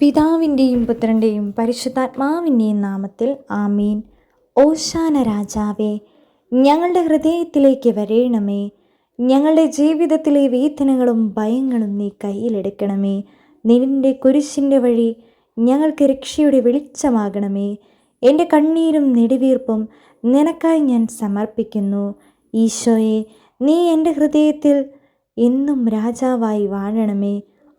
പിതാവിന്റെയും പുത്രന്റെയും പരിശുദ്ധാത്മാവിന്റെയും നാമത്തിൽ ആമീൻ. ഓശാന രാജാവേ ഞങ്ങളുടെ ഹൃദയത്തിലേക്ക് വരേണമേ. ഞങ്ങളുടെ ജീവിതത്തിലെ വേദനകളും ഭയങ്ങളും നീ കയ്യിലെടുക്കണമേ. നിന്റെ കുരിശിന്റെ വഴി ഞങ്ങൾക്ക് രക്ഷയുടെ വെളിച്ചമാകണമേ. എന്റെ കണ്ണീരും നെടുവീർപ്പും നിനക്കായി ഞാൻ സമർപ്പിക്കുന്നു. ഈശോയെ നീ എന്റെ ഹൃദയത്തിൽ എന്നും രാജാവായി വാഴണമേ.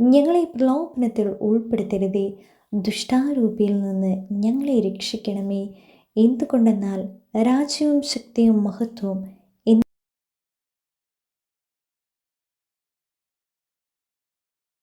ഞങ്ങളെ പ്രലോഭനത്തിൽ ഉൾപ്പെടുത്തരുതേ. ദുഷ്ടാരൂപിയിൽ നിന്ന് ഞങ്ങളെ രക്ഷിക്കണമേ. എന്തുകൊണ്ടെന്നാൽ രാജ്യവും ശക്തിയും മഹത്വവും